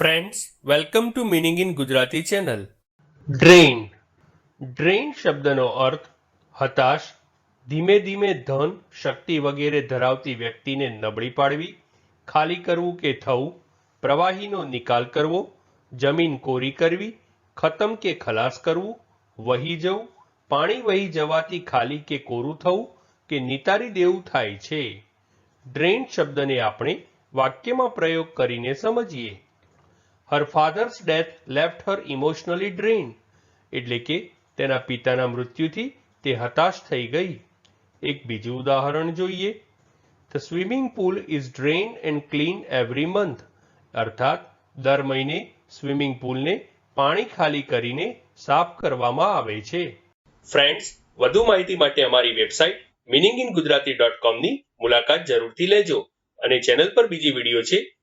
Friends welcome to meaning in Gujarati channel drain drain શબ્દનો અર્થ હતાશ, ધીમે ધીમે ધન, શક્તિ વગેરે ધરાવતી વ્યક્તિને નબળી પાડવી, ખાલી કરવું કે થવું, પ્રવાહીનો નિકાલ કરવો, જમીન કોરી કરવી, ખતમ કે ખલાસ કરવું, વહી જવું, પાણી વહી જવાથી ખાલી કે કોરું થવું કે નિતારી દેવું થાય છે. ડ્રેઇન શબ્દને આપણે વાક્યમાં પ્રયોગ કરીને સમજીએ. Her father's death left her emotionally drain એટલે કે તેના પિતાના મૃત્યુથી તે હતાશ થઈ ગઈ. એક બીજું ઉદાહરણ જોઈએ. The swimming pool is drain and clean every month અર્થાત, દર મહિને સ્વિમિંગ પુલને પાણી ખાલી કરીને સાફ કરવામાં આવે છે. ફ્રેન્ડ્સ વધુ માહિતી માટે અમારી website meaning in Gujarati dot કોમની મુલાકાત જરૂરથી લેજો અને ચેનલ પર બીજી વીડિયો છે